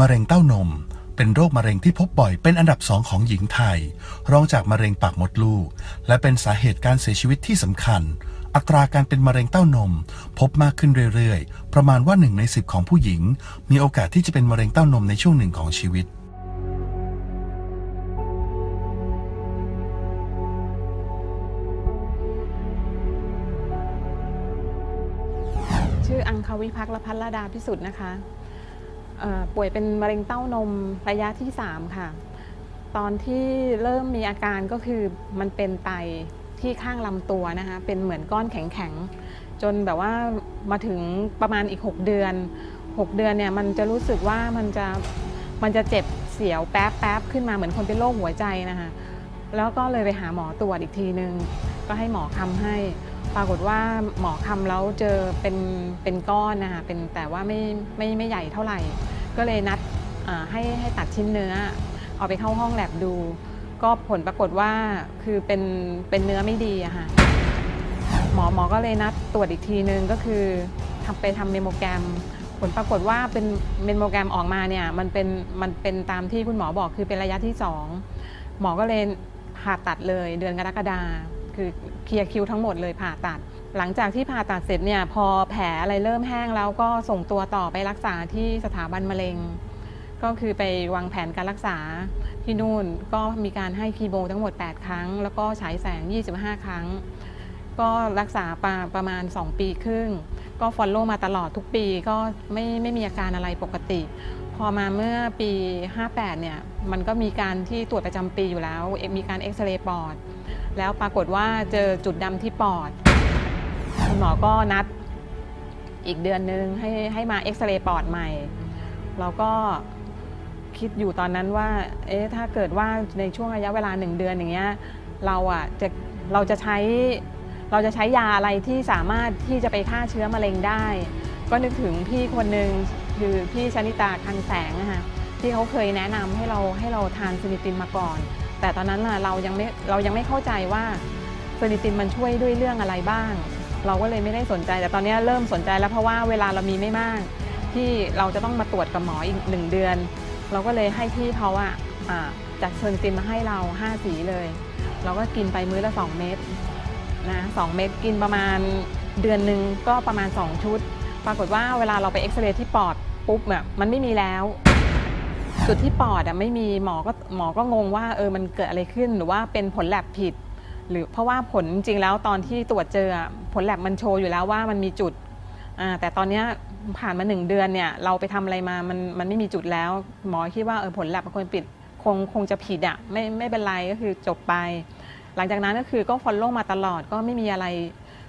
มะเร็งเต้านม เป็นโรคมะเร็งที่พบบ่อยเป็นอันดับสองของหญิงไทย รองจากมะเร็งปากมดลูก และเป็นสาเหตุการเสียชีวิตที่สำคัญ อัตราการเป็นมะเร็งเต้านม พบมากขึ้นเรื่อยๆ ประมาณว่าหนึ่งในสิบของผู้หญิง มีโอกาสที่จะเป็นมะเร็งเต้านมในช่วงหนึ่งของชีวิตชื่ออังคาวิพักษ์ละพัฒรดาพิสุทธิ์นะคะ ป่วยเป็นมะเร็งเต้านมระยะที่ 3 ค่ะ ตอนที่เริ่มมีอาการก็คือมันเป็นไตที่ข้างลำตัวนะคะ เป็นเหมือนก้อนแข็งๆ จนแบบว่ามาถึงประมาณอีก 6 เดือน 6 เดือนเนี่ยมันจะรู้สึกว่ามันจะมันจะเจ็บเสียวแป๊บแป๊บขึ้นมาเหมือนคนเป็นโรคหัวใจนะคะ แล้วก็เลยไปหาหมอตรวจอีกทีนึง ก็ให้หมอคำให้ ปรากฏว่าหมอคำแล้วเจอเป็นเป็นก้อนนะคะเป็นแต่ว่าไม่ไม่ไม่ใหญ่เท่าไหร่ ก็เลยนัดให้ให้ตัดชิ้นเนื้อ เอาไปเข้าห้องแลบดู ก็ผลปรากฏว่าคือเป็นเป็นเนื้อไม่ดีอะค่ะหมอหมอก็เลยนัดตรวจอีกทีนึงก็คือทำไปทำเมโมแกรม ผลปรากฏว่าเป็นเมโมแกรมออกมาเนี่ยมันเป็นมันเป็นตามที่คุณหมอบอกคือเป็นระยะที่สองหมอก็เลยผ่าตัดเลยเดือนกรกฎาคื คือเคลียร์คิวทั้งหมดเลยผ่าตัด หลังจากที่ผ่าตัดเสร็จเนี่ยพอแผลอะไรเริ่มแห้งแล้วก็ส่งตัวต่อไปรักษาที่สถาบันมะเร็ง ก็คือไปวางแผนการรักษาที่นู่นก็มีการให้คีโมทั้งหมด 8 ครั้ง แล้วก็ฉายแสง 25 ครั้ง ก็รักษาประประมาณ 2 ปีครึ่ง ก็ฟอลโล่มาตลอดทุกปีก็ไม่ไม่มีอาการอะไรปกติ พอมาเมื่อปี 58 เนี่ย มันก็มีการที่ตรวจประจำปีอยู่แล้ว มีการเอ็กซเรย์ปอด แล้วปรากฏว่าเจอจุดดำที่ปอด คุณหมอก็นัดอีกเดือนนึงให้ให้มาเอ็กซเรย์ปอดใหม่ เราก็คิดอยู่ตอนนั้นว่า เอ๊ะ ถ้าเกิดว่าในช่วงระยะเวลาหนึ่งเดือนอย่างเงี้ย เราอะจะเราจะใช้เราจะใช้ยาอะไรที่สามารถที่จะไปฆ่าเชื้อมะเร็งได้ ก็นึกถึงพี่คนหนึ่งคือพี่ชนิตาคังแสงนะคะที่เขาเคยแนะนำให้เราให้เราทานซินิตินมาก่อน แต่ตอนนั้นเรายังไม่เรายังไม่เข้าใจว่าซินิตินมันช่วยด้วยเรื่องอะไรบ้าง เราก็เลยไม่ได้สนใจ แต่ตอนนี้เริ่มสนใจแล้วเพราะว่าเวลาเรามีไม่มาก ที่เราจะต้องมาตรวจกับหมออีกหนึ่งเดือน เราก็เลยให้พี่เขาอะอ่าจัดเซอร์นิตินมาให้เรา 5 สีเลย เราก็กินไปมื้อละ 2 เม็ดนะสองเม็ดกินประมาณเดือนหนึ่งก็ประมาณ 2 ชุด ปรากฏว่าเวลาเราไปเอ็กซเรย์ที่ปอดปุ๊บอะมันไม่มีแล้ว จุดที่ปอดอะไม่มีหมอก็หมอก็งงว่าเออมันเกิดอะไรขึ้นหรือว่าเป็นผลแลบผิด หรือเพราะว่าผลจริงแล้วตอนที่ตรวจเจออะผลแลบมันโชว์อยู่แล้วว่ามันมีจุดอ่าแต่ตอนเนี้ยผ่านมาหนึ่งเดือนเนี่ยเราไปทำอะไรมามันมันไม่มีจุดแล้ว หมอคิดว่าเออผลแลบมันควรปิดคงคงจะผิดอะไม่ไม่เป็นไรก็คือจบไป หลังจากนั้นก็คือก็ฟอลโล่มาตลอดก็ไม่มีอะไร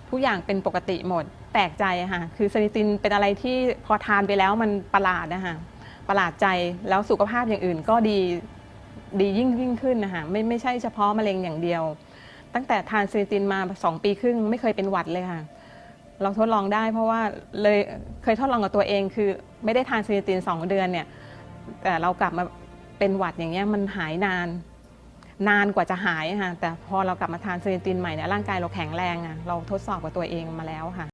ทุกอย่างเป็นปกติหมด แปลกใจอะค่ะ คือซานิตินเป็นอะไรที่พอทานไปแล้วมันประหลาดนะคะ ประหลาดใจแล้วสุขภาพอย่างอื่นก็ดีดียิ่งยิ่งขึ้นนะคะไม่ไม่ใช่เฉพาะมะเร็งอย่างเดียว ตั้งแต่ทานซานิตินมา 2 ปีครึ่งไม่เคยเป็นหวัดเลยค่ะ เราทดลองได้เพราะว่าเลยเคยทดลองกับตัวเองคือ ไม่ได้ทานซานิติน 2 เดือนเนี่ยแต่เรากลับมาเป็นหวัดอย่างเงี้ยมันหายนาน นานกว่าจะหายค่ะแต่พอเรากลับมาทานซานิตินใหม่เนี่ยร่างกายเราแข็งแรงอะเราทดสอบกับตัวเองมาแล้วค่ะ